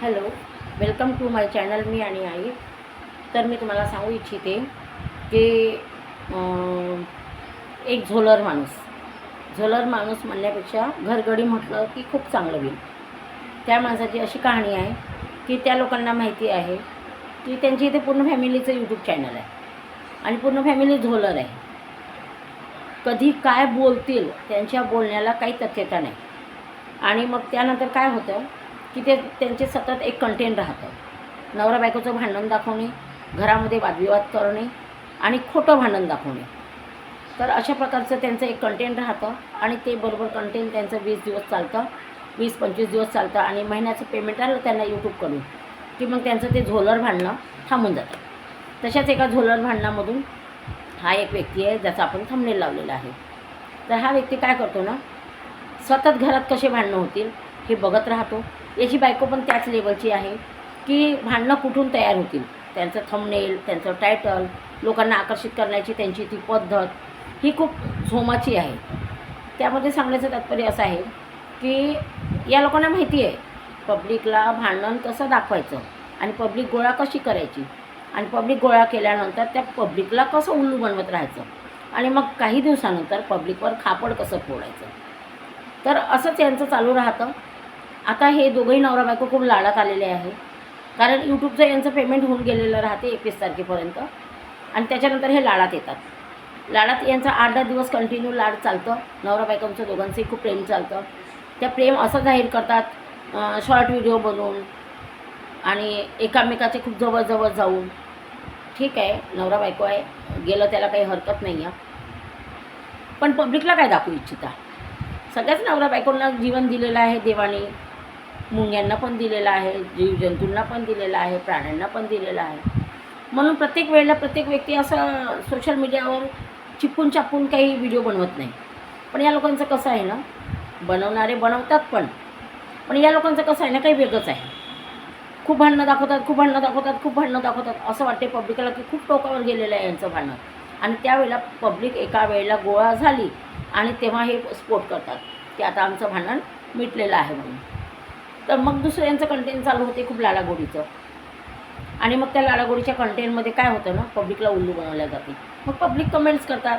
Hello welcome to my channel मी आणि आई. तर मी तुम्हाला सांगू इच्छिते की एक झोलर माणूस. झोलर माणूस म्हणण्यापेक्षा घरगडी म्हटलं की खूप चांगलं होईल. त्या माणसाची अशी कहाणी आहे की त्या लोकांना माहिती आहे की त्यांची इथे पूर्ण फॅमिलीचं यूट्यूब चॅनल आहे. आणि पूर्ण फॅमिली झोलर आहे. कधी काय बोलतील त्यांच्या बोलण्याला काही तथ्यता नाही. आणि मग त्यानंतर काय होतं? की ते त्यांचे सतत एक कंटेंट राहतं. नवरा बायकोचं भांडण दाखवणे घरामध्ये वादविवाद करणे आणि खोटं भांडण दाखवणे. तर अशा प्रकारचं त्यांचं एक कंटेंट राहतं आणि ते बरोबर कंटेंट त्यांचं वीस दिवस चालतं. वीस पंचवीस दिवस चालतं आणि महिन्याचं पेमेंट आलं त्यांना यूट्यूबकडून की मग त्यांचं ते झोलर भांडणं थांबून जातं. तशाच एका झोलर भांडणामधून हा एक व्यक्ती आहे ज्याचा आपण थंबनेल लावलेला आहे. तर हा व्यक्ती काय करतो ना सतत घरात कसे भांडणं होतील हे बघत राहतो. याची बायको पण त्याच लेवलची आहे. की भांडणं कुठून तयार होतील? त्यांचं थंबनेल त्यांचं टायटल लोकांना आकर्षित करण्याची त्यांची ती पद्धत ही खूप झोमाची आहे. त्यामध्ये सांगण्याचं तात्पर्य असं आहे की या लोकांना माहिती आहे पब्लिकला भांडण कसं दाखवायचं आणि पब्लिक गोळा कशी करायची? आणि पब्लिक गोळा केल्यानंतर त्या पब्लिकला कसं उल्लू बनवत राहायचं? आणि मग काही दिवसानंतर पब्लिकवर खापड कसं फोडायचं? तर असंच यांचं चालू राहतं. आता हे दोघंही नवरा बायको खूप लाडात आलेले आहे. कारण यूट्यूबचं यांचं पेमेंट होऊन गेलेलं राहते एकवीस तारखेपर्यंत. आणि त्याच्यानंतर हे लाडात येतात. लाडात यांचं आठ दहा दिवस कंटिन्यू लाड चालतं. नवरा बायकोंचं दोघांचंही खूप प्रेम चालतं. त्या प्रेम असं जाहीर करतात शॉर्ट व्हिडिओ बनवून आणि एकामेकाचे खूप जवळजवळ जाऊन. ठीक आहे नवरा बायको आहे गेलं त्याला काही हरकत नाही आहे पण पब्लिकला काय दाखवू इच्छिता? सगळ्याच नवरा बायकोंना जीवन दिलेलं आहे देवाने. मुंग्यांना पण दिलेलं आहे जीवजंतूंना पण दिलेलं आहे प्राण्यांना पण दिलेलं आहे. म्हणून प्रत्येक वेळेला प्रत्येक व्यक्ती असं सोशल मीडियावर चिपून चापून काही व्हिडिओ बनवत नाही. पण या लोकांचं कसं आहे ना बनवणारे बनवतात पण. पण या लोकांचं कसं आहे ना काही वेगळंच आहे. खूप भांडणं दाखवतात खूप भांडणं दाखवतात खूप भांडणं दाखवतात. असं वाटते पब्लिकला की खूप टोकावर गेलेलं आहे यांचं भांडणं. आणि त्यावेळेला पब्लिक एका वेळेला गोळा झाली आणि तेव्हा हे स्पोर्ट करतात. की आता आमचं भांडण मिटलेलं आहे म्हणून. तर मग दुसऱ्यांचं कंटेन चालू होते खूप लाडागोडीचं आणि मग त्या लाडागोडीच्या कंटेनमध्ये काय होतं ना पब्लिकला उल्लू बनवल्या जाते. मग पब्लिक कमेंट्स करतात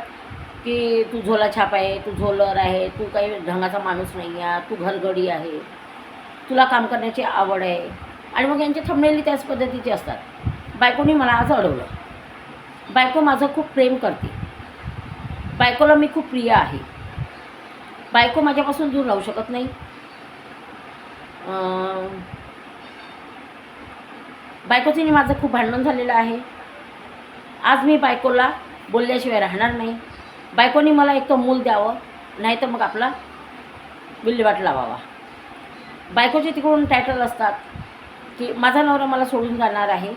की तू झोला छाप आहे तू झोलर आहे तू काही ढंगाचा माणूस नाही आहे तू घरगडी आहे तुला काम करण्याची आवड आहे. आणि मग यांचे थंबनेली त्याच पद्धतीचे असतात. बायकोनी मला आज अडवलं. बायको माझं खूप प्रेम करते. बायकोला मी खूप प्रिय आहे. बायको माझ्यापासून दूर राहू शकत नाही. बायकोचीने माझं खूप भांडण झालेलं आहे. आज मी बायकोला बोलल्याशिवाय राहणार नाही. बायकोनी मला एक तर मूल द्यावं नाही तर मग आपला विल्हेवाट लावावा. बायकोचे तिकडून टायटल असतात की माझा नवरा मला सोडून जाणार आहे.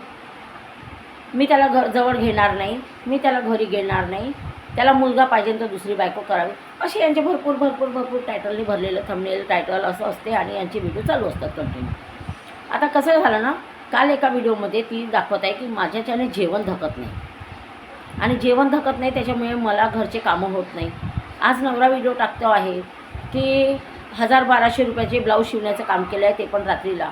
मी त्याला घर जवळ घेणार नाही. मी त्याला घरी घेणार नाही. त्याला मुलगा पाहिजे तर दुसरी बायको करावी. असे यांचे भरपूर भरपूर भरपूर टायटलने भरलेलं थंबनेल टायटल असं असते आणि यांचे व्हिडिओ चालू असतात कंटिन्यू आता कसं झालं ना काल एका व्हिडिओमध्ये ती दाखवत आहे की माझ्याच्याने जेवण धकत नाही. आणि जेवण धकत नाही त्याच्यामुळे मला घरचे कामं होत नाही. आज नवरा व्हिडिओ टाकतो आहे की हजार बाराशे रुपयाचे ब्लाऊज शिवण्याचं काम केलं आहे ते पण रात्रीला.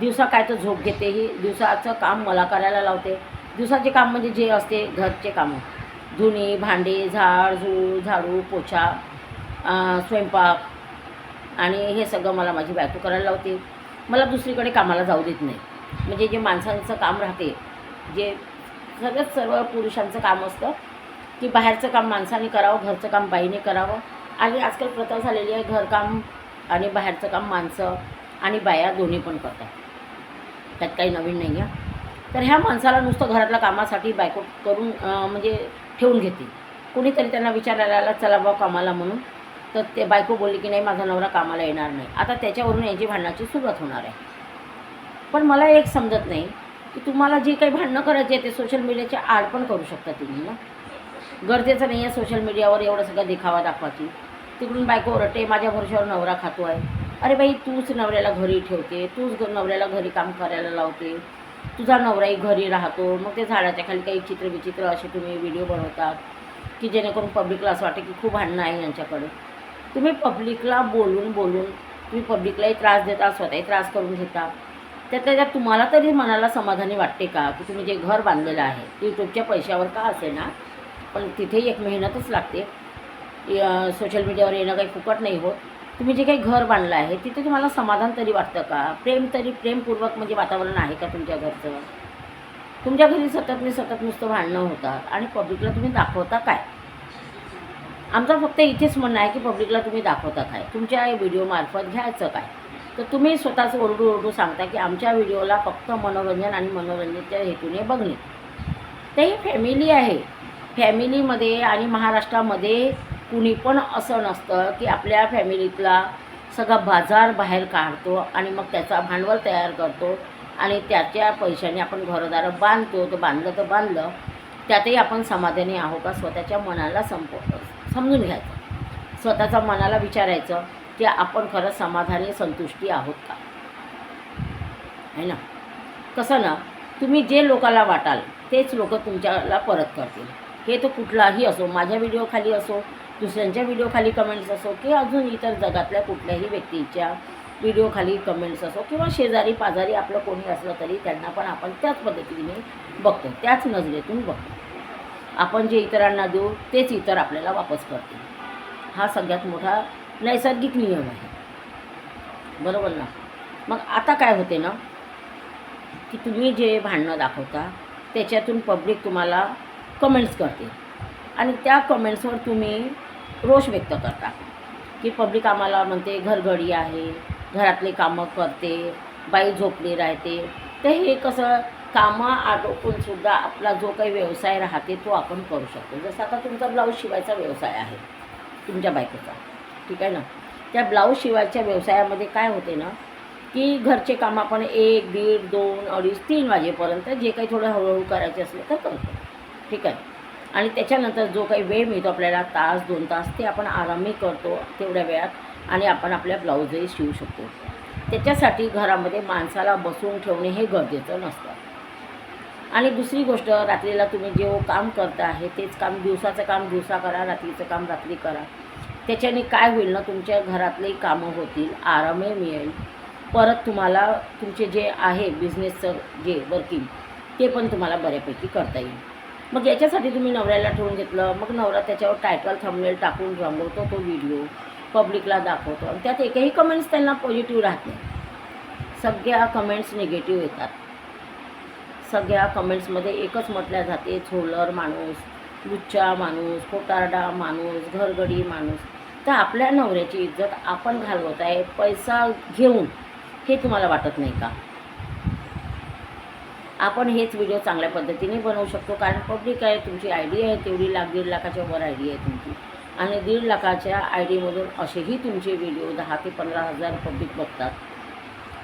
दिवसा काय तर झोप घेते ही दिवसाचं काम मला करायला लावते. दिवसाचे काम म्हणजे जे असते घरचे कामं. धुणी भांडी झाड झूळ झाडू पोछा स्वयंपाक आणि हे सगळं मला माझी बायको करायला लावते. मला दुसरीकडे कामाला जाऊ देत नाही. म्हणजे जे माणसांचं काम राहते जे सगळंच सर्व पुरुषांचं काम असतं की बाहेरचं काम माणसाने करावं घरचं काम बाईने करावं. आणि आजकाल प्रथा झालेली आहे घरकाम आणि बाहेरचं काम माणसं आणि बाया दोन्ही पण करतात. त्यात काही नवीन नाही आहे तर ह्या माणसाला नुसतं घरातल्या कामासाठी बायको करून म्हणजे ठेवून घेते. कुणीतरी त्यांना विचारायला आला चला बा कामाला म्हणून. तर ते बायको बोलली की नाही माझा नवरा कामाला येणार नाही. आता त्याच्यावरून याची भांडणाची सुरुवात होणार आहे. पण मला एक समजत नाही की तुम्हाला जे काही भांडणं करायचे आहे ते सोशल मीडियाच्या आड पण करू शकता तुम्ही ना. गरजेचं नाही आहे सोशल मीडियावर एवढं सगळं देखावा दाखवायची. तिकडून बायको ओरडते माझ्या भरोशावर नवरा खातो आहे अरे बाई तूच नवऱ्याला घरी ठेवते तूच नवऱ्याला घरी काम करायला लावते. तुझा नवराही घरी राहतो मग ते झाडाच्या खाली काही चित्र विचित्र असे तुम्ही व्हिडिओ बनवतात की जेणेकरून पब्लिकला असं वाटतं की खूप भांडणं आहे यांच्याकडे. तुम्ही पब्लिकला बोलून बोलून तुम्ही पब्लिकलाही त्रास देता स्वतःही त्रास करून घेता. तर त्याच्यात तुम्हाला तरी मनाला समाधानी वाटते का की तुम्ही जे घर बांधलेलं आहे यूट्यूबच्या पैशावर का असे ना? पण तिथेही एक मेहनतच लागते. सोशल मीडियावर येणं काही फुकट नाही होत. तुम्ही जे काही घर बांधलं आहे तिथे तुम्हाला समाधान तरी वाटतं का? प्रेम तरी प्रेमपूर्वक म्हणजे वातावरण आहे का तुमच्या घरचं? तुमच्या घरी सतत मी सतत नुसतं भांडणं होतात आणि पब्लिकला तुम्ही दाखवता काय? आमचं फक्त इथेच म्हणणं आहे की पब्लिकला तुम्ही दाखवता काय? तुमच्या व्हिडिओमार्फत घ्यायचं काय? तर तुम्ही स्वतःच ओरडू ओरडू सांगता की आमच्या व्हिडिओला फक्त मनोरंजन आणि मनोरंजनाच्या हेतूने बघणे. ते ही फॅमिली आहे. फॅमिलीमध्ये आणि महाराष्ट्रामध्ये कुणी पण असं नसतं की आपल्या फॅमिलीतला सगळा बाजार बाहेर काढतो आणि मग त्याचा भांडवल तयार करतो आणि त्याच्या पैशाने आपण घरदारं बांधतो तर बांधलं तर बांधलं. त्यातही आपण समाधानी आहो का? स्वतःच्या मनाला संप समजून घ्यायचं. स्वतःच्या मनाला विचारायचं की आपण खरंच समाधानी संतुष्टी आहोत का? है ना? कसं ना तुम्ही जे लोकाला वाटाल तेच लोक तुमच्याला परत करतील. हे तर कुठलाही असो माझ्या व्हिडिओ खाली असो दुसऱ्यांच्या व्हिडिओखाली कमेंट्स असो की अजून इतर जगातल्या कुठल्याही व्यक्तीच्या व्हिडिओखाली कमेंट्स असो किंवा शेजारी पाजारी आपलं कोणी असलं तरी त्यांना पण आपण त्याच पद्धतीने बघतो त्याच नजरेतून बघतो. आपण जे इतरांना देऊ तेच इतर आपल्याला वापस करतील. हा सगळ्यात मोठा नैसर्गिक नियम आहे. बरोबर ना? मग आता काय होते ना की तुम्ही जे भांडणं दाखवता त्याच्यातून पब्लिक तुम्हाला कमेंट्स करते आणि त्या कमेंट्सवर तुम्ही रोष व्यक्त करतात. की पब्लिक आम्हाला म्हणते घरघडी आहे घरातले कामं करते बाई झोपली राहते. तर हे कसं कामं आटोपून सुद्धा आपला जो काही व्यवसाय राहते तो आपण करू शकतो. जसं आता तुमचा ब्लाऊज शिवायचा व्यवसाय आहे तुमच्या बायकोचा. ठीक आहे ना? त्या ब्लाऊज शिवायच्या व्यवसायामध्ये काय होते ना की घरचे काम आपण एक दीड दोन अडीच तीन वाजेपर्यंत जे काही थोडं हळूहळू करायचे असले तर करतो. ठीक आहे? आणि त्याच्यानंतर जो काही वेळ मिळतो आपल्याला तास दोन तास ते आपण आरामही करतो तेवढ्या वेळात आणि आपण आपल्या ब्लाऊजही शिवू शकतो. त्याच्यासाठी घरामध्ये माणसाला बसवून ठेवणे हे गरजेचं नसतं. आणि दुसरी गोष्ट रात्रीला तुम्ही जे काम करता आहे तेच काम दिवसाचं काम दिवसा करा रात्रीचं काम रात्री करा. त्याच्याने काय होईल ना तुमच्या घरातले कामं होतील आरामही मिळेल. परत तुम्हाला तुमचे जे आहे बिझनेसचं जे वर्किंग ते पण तुम्हाला बऱ्यापैकी करता येईल. मग याच्यासाठी तुम्ही नवऱ्याला ठेवून घेतलं. मग नवरा त्याच्यावर टायटल थंबनेल टाकून रंगवतो तो व्हिडिओ पब्लिकला दाखवतो. आणि त्यात एकही कमेंट्स त्यांना पॉझिटिव्ह राहत नाही. सगळ्या कमेंट्स निगेटिव्ह येतात. सगळ्या कमेंट्समध्ये एकच म्हटल्या जाते झोलर माणूस लुच्चा माणूस कोटारडा माणूस घरगडी माणूस. तर आपल्या नवऱ्याची इज्जत आपण घालवत आहे पैसा घेऊन. हे तुम्हाला वाटत नाही का? आपण हेच व्हिडिओ चांगल्या पद्धतीने बनवू शकतो. कारण पब्लिक आहे तुमची आय डी आहे तेवढी लाख दीड लाखाच्या वर आय डी आहे तुमची. आणि दीड लाखाच्या आय डीमधून असेही तुमचे व्हिडिओ दहा ते पंधरा हजार पब्लिक बघतात.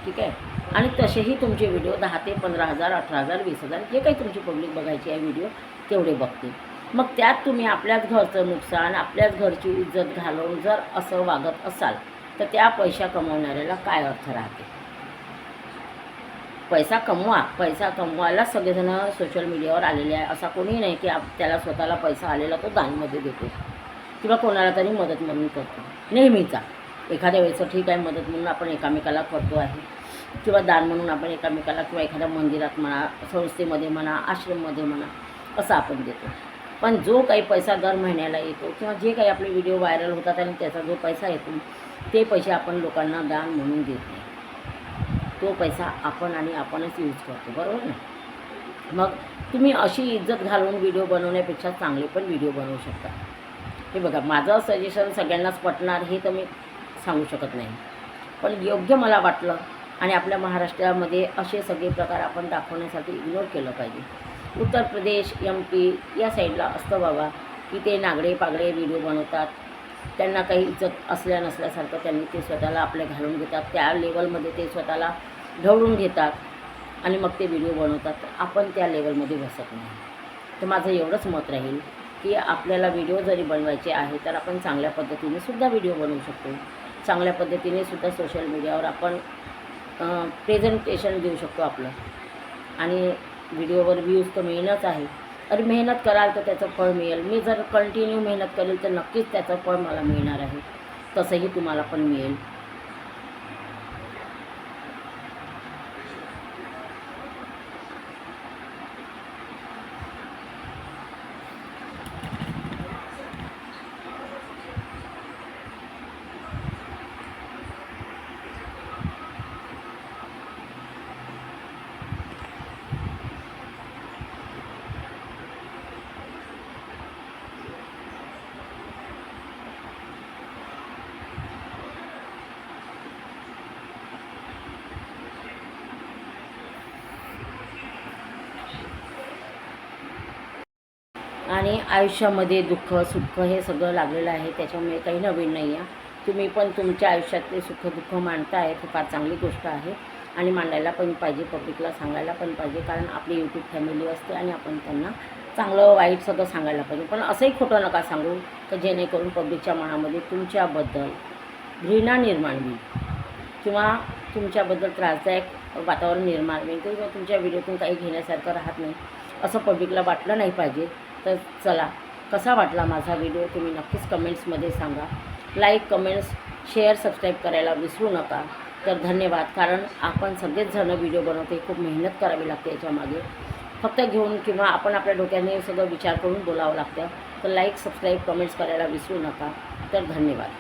ठीक आहे? आणि तसेही तुमचे व्हिडिओ दहा ते पंधरा हजार अठरा हजार वीस हजार जे काही तुमची पब्लिक बघायची आहे व्हिडिओ तेवढे बघते मग त्यात तुम्ही आपल्याच घरचं नुकसान आपल्याच घरची इज्जत घालवून जर असं वागत असाल तर त्या पैसा कमवणाऱ्याला काय अर्थ राहते? पैसा कमवा पैसा कमवायला सगळेजण सोशल मीडियावर आलेले आहे असा कोणी नाही की आप त्याला स्वतःला पैसा आलेला तो दानमध्ये देतो. किंवा कोणाला तरी मदत म्हणून करतो. नेहमीचा. एखाद्या वेळेचं ठीक आहे मदत म्हणून आपण एकामेकाला करतो आहे. किंवा दान म्हणून आपण एकामेकाला किंवा एखाद्या मंदिरात म्हणा संस्थेमध्ये म्हणा आश्रममध्ये म्हणा असं आपण देतो. पण जो काही पैसा दर महिन्याला येतो किंवा जे काही आपले व्हिडिओ व्हायरल होतात आणि त्याचा जो पैसा येतो ते पैसे आपण लोकांना दान म्हणून देत नाही. तो पैसा आपण आणि आपणच यूज करतो बरोबर ना? मग तुम्ही अशी इज्जत घालून व्हिडिओ बनवण्यापेक्षा चांगले पण व्हिडिओ बनवू शकता. हे बघा माझं सजेशन सगळ्यांनाच पटणार हे तर मी सांगू शकत नाही. पण योग्य मला वाटलं आणि आपल्या महाराष्ट्रामध्ये असे सगळे प्रकार आपण दाखवण्यासाठी इग्नोर केलं पाहिजे. उत्तर प्रदेश एम पी या साईडला असतं बाबा की ते नागडे पागडे व्हिडिओ बनवतात. त्यांना काही इज्जत असल्या नसल्यासारखं त्यांनी ते स्वतःला आपल्या घालून घेतात. त्या लेवलमध्ये ते स्वतःला ढवळून घेतात आणि मग ते व्हिडिओ बनवतात. आपण त्या लेवलमध्ये बसत नाही. तर माझं एवढंच मत राहील की आपल्याला व्हिडिओ जरी बनवायचे आहे तर आपण चांगल्या पद्धतीने सुद्धा व्हिडिओ बनवू शकतो. चांगल्या पद्धतीने सुद्धा सोशल मीडियावर आपण प्रेझेंटेशन देऊ शकतो आपलं. आणि व्हिडिओवर व्ह्यूज तर मिळणंच आहे. अरे मेहनत कराल तर त्याचं फळ मिळेल. मी जर कंटिन्यू मेहनत करेल तर नक्कीच त्याचं फळ मला मिळणार आहे. तसंही तुम्हाला पण मिळेल. आणि आयुष्यामध्ये दुःख सुख हे सगळं लागलेलं आहे. त्याच्यामुळे काही नवीन नाही आहे तुम्ही पण तुमच्या आयुष्यातले सुख दुःख मांडताय ही फार चांगली गोष्ट आहे. आणि मांडायला पण पाहिजे पब्लिकला सांगायला पण पाहिजे. कारण आपली यूट्यूब फॅमिली असते आणि आपण त्यांना चांगलं वाईट सगळं सांगायला पाहिजे. पण असंही खोटं नका सांगू तर जेणेकरून पब्लिकच्या मनामध्ये तुमच्याबद्दल घृणा निर्माण होईल. किंवा तुमच्याबद्दल त्रासदायक वातावरण निर्माण होईल. किंवा तुमच्या व्हिडिओतून काही घेण्यासारखं राहत नाही. असं पब्लिकला वाटलं नाही पाहिजे. तर चला कसा वाटला माझा व्हिडिओ तुम्ही नक्कीच कमेंट्समध्ये सांगा. लाईक कमेंट्स शेअर सबस्क्राईब करायला विसरू नका. तर धन्यवाद कारण आपण सगळेच जणं व्हिडिओ बनवते खूप मेहनत करावी लागते याच्यामागे. फक्त घेऊन किंवा आपण आपल्या डोक्याने सगळं विचार करून बोलावं लागतं. तर लाईक सबस्क्राईब कमेंट्स करायला विसरू नका. तर धन्यवाद.